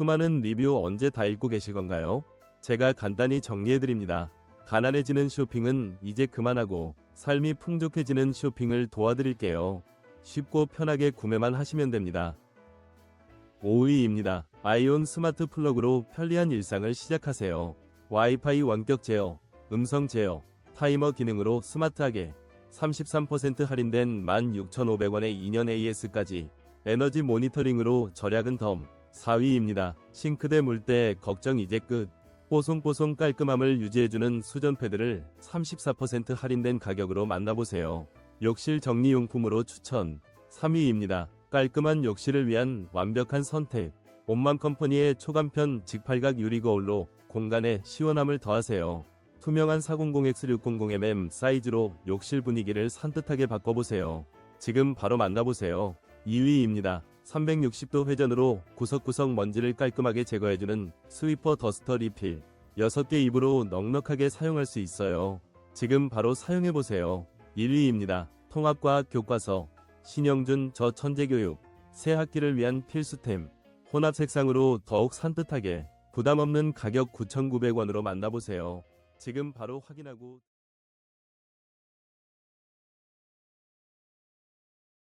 수많은 리뷰 언제 다 읽고 계실 건가요? 제가 간단히 정리해드립니다. 가난해지는 쇼핑은 이제 그만하고 삶이 풍족해지는 쇼핑을 도와드릴게요. 쉽고 편하게 구매만 하시면 됩니다. 5위입니다. 아이온 스마트 플러그로 편리한 일상을 시작하세요. 와이파이 원격 제어, 음성 제어, 타이머 기능으로 스마트하게 33% 할인된 16,500원의 2년 AS까지 에너지 모니터링으로 절약은 덤 4위입니다. 싱크대 물때 걱정 이제 끝. 뽀송뽀송 깔끔함을 유지해주는 수전 패드를 34% 할인된 가격으로 만나보세요. 욕실 정리용품으로 추천 3위입니다. 깔끔한 욕실을 위한 완벽한 선택. 온만 컴퍼니의 초간편 직팔각 유리 거울로 공간에 시원함을 더하세요. 투명한 400X600mm 사이즈로 욕실 분위기를 산뜻하게 바꿔보세요. 지금 바로 만나보세요. 2위입니다. 360도 회전으로 구석구석 먼지를 깔끔하게 제거해주는 스위퍼 더스터 리필. 6개 입으로 넉넉하게 사용할 수 있어요. 지금 바로 사용해보세요. 1위입니다. 통합과학 교과서. 신영준 저 천재교육. 새 학기를 위한 필수템. 혼합 색상으로 더욱 산뜻하게 부담 없는 가격 9,900원으로 만나보세요. 지금 바로 확인하고